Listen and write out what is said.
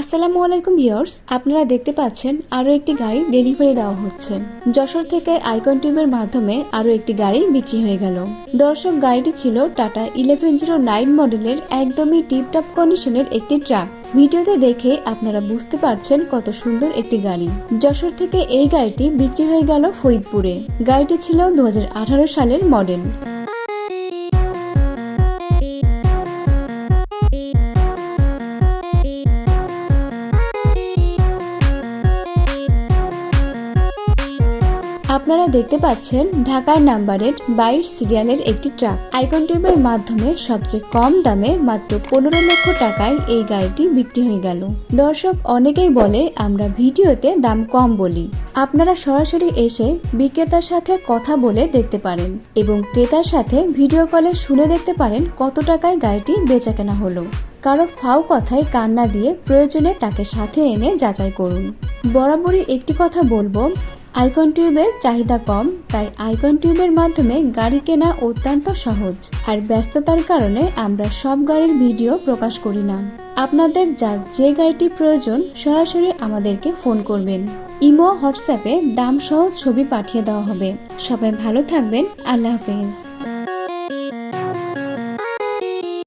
আসসালামু আলাইকুম ভিউয়ার্স, আপনারা দেখতে পাচ্ছেন আরও একটি গাড়ি ডেলিভারি দেওয়া হচ্ছে। যশোর থেকে আইকন টিউবের মাধ্যমে আরও একটি গাড়ি বিক্রি হয়ে গেল। দর্শক, গাড়িটি ছিল টাটা ইলেভেন জিরো নাইন মডেলের একদমই টিপটপ কন্ডিশনের একটি ট্রাক। ভিডিওতে দেখে আপনারা বুঝতে পারছেন কত সুন্দর একটি গাড়ি। যশোর থেকে এই গাড়িটি বিক্রি হয়ে গেল ফরিদপুরে। গাড়িটি ছিল দু হাজার আঠারো সালের মডেল। আপনারা দেখতে পাচ্ছেন ঢাকার নাম্বারের বাইশ সিরিয়ালের একটি ট্রাক। আইকন টিউবের মাধ্যমে সবচেয়ে কম দামে মাত্র পনেরো লক্ষ টাকায় এই গাড়িটি বিক্রি হয়ে গেল। দর্শক, অনেকেই বলে, আমরা ভিডিওতে দাম কম বলি। আপনারা সরাসরি এসে বিক্রেতার সাথে কথা বলে দেখতে পারেন এবং ক্রেতার সাথে ভিডিও কলে শুনে দেখতে পারেন কত টাকায় গাড়িটি বেচা কেনা হলো। কারও ফাও কথায় কান্না দিয়ে প্রয়োজনে তাকে সাথে এনে যাচাই করুন। বরাবরই একটি কথা বলব আইকন টিউবের চাহিদা কম, তাই আইকন টিউবের মাধ্যমে গাড়ি কেনা অত্যন্ত সহজ। আর ব্যস্ততার কারণে আমরা সব গাড়ির ভিডিও প্রকাশ করি না। আপনাদের যার যে গাড়িটি প্রয়োজন, সরাসরি আমাদেরকে ফোন করবেন। ইমো, হোয়াটসঅ্যাপে দাম সহ ছবি পাঠিয়ে দেওয়া হবে। সবাই ভালো থাকবেন। আল্লাহ হাফেজ।